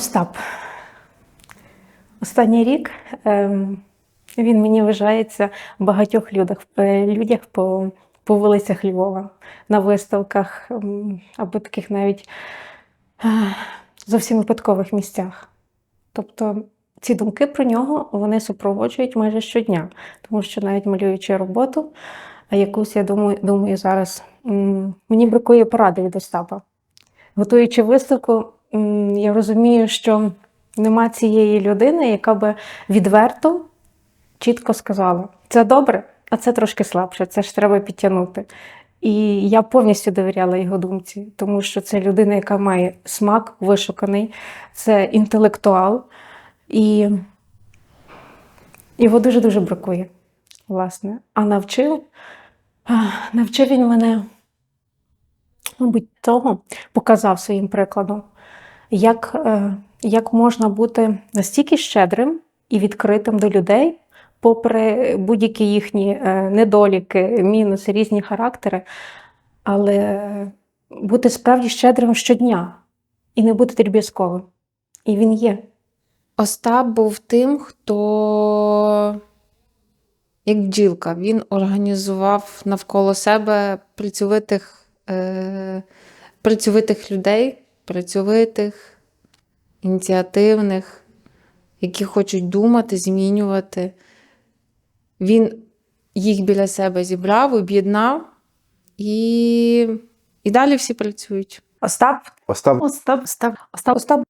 Остап. Останній рік ем, він мені вважається в багатьох людях, е, людях по, по вулицях Львова, на виставках ем, або таких навіть е, зовсім випадкових місцях. Тобто ці думки про нього вони супроводжують майже щодня, тому що навіть малюючи роботу, якусь я думаю, думаю зараз, мені бракує поради від Остапа. Готуючи виставку, я розумію, що нема цієї людини, яка би відверто, чітко сказала: це добре, а це трошки слабше, це ж треба підтягнути. І я повністю довіряла його думці, тому що це людина, яка має смак вишуканий, це інтелектуал, і його дуже-дуже бракує, власне. А навчив, навчив він мене, мабуть, того, показав своїм прикладом, як, е, як можна бути настільки щедрим і відкритим до людей, попри будь-які їхні е, недоліки, мінуси, різні характери, але бути справді щедрим щодня і не бути дріб'язковим. І він є. Остап був тим, хто, як бджілка, він організував навколо себе працьовитих, е, працьовитих людей, працьовитих, ініціативних, які хочуть думати, змінювати. Він їх біля себе зібрав, об'єднав, і, і далі всі працюють. Остап. Остап Остап. Остап. Остап. Остап.